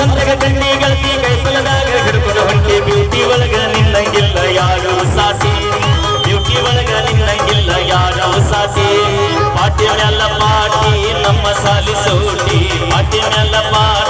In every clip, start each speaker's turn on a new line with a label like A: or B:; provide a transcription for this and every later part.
A: ಹೊಸಂದಗ ತಂಡಿ ಗಲ್ತಿ ಕೈ ಸಲದಾಗ ಹಿಡ್ಕೊಂಡು ಹೊಂಟಿ. ಬ್ಯೂಟಿ ಒಳಗ ನಿನ್ನಂಗಿಲ್ಲ, ಯಾರು ಸಾಸಿ ಬ್ಯೂಟಿ ಒಳಗ ನಿನ್ನಂಗಿಲ್ಲ, ಯಾರು ಸಾಸಿ ಪಾಟಿ ಮ್ಯಾಲ ಪಾಟಿ ನಮ್ಮ ಸಾಲಿ ಸೋಟಿ ಪಾಟಿ ಮ್ಯಾಲ ಪಾಟಿ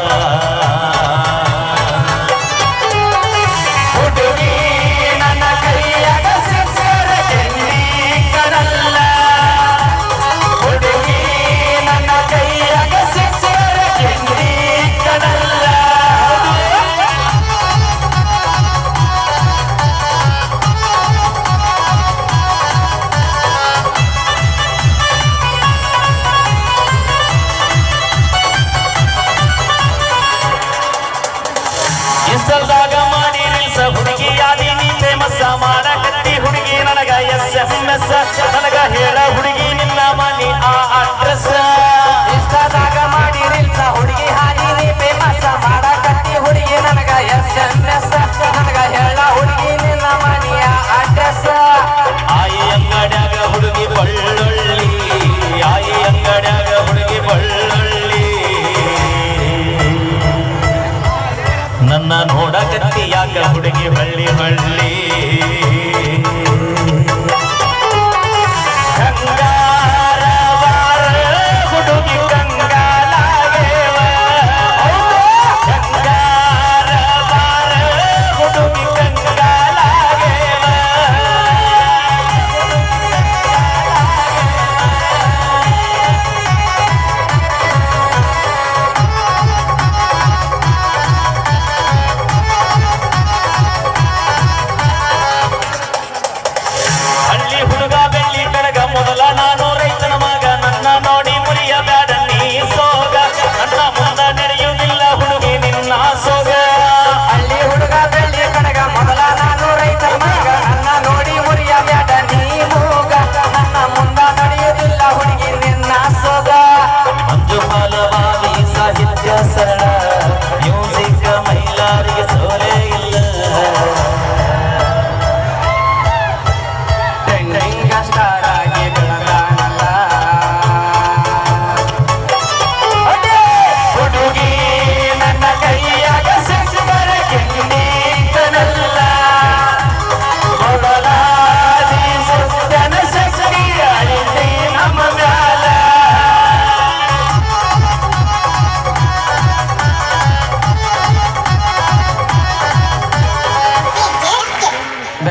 A: ನನ್ನ ನೋಡಕತ್ತಿ ಯಾಕ ಹುಡುಗಿ ಹಳ್ಳಿ ಹಳ್ಳಿ.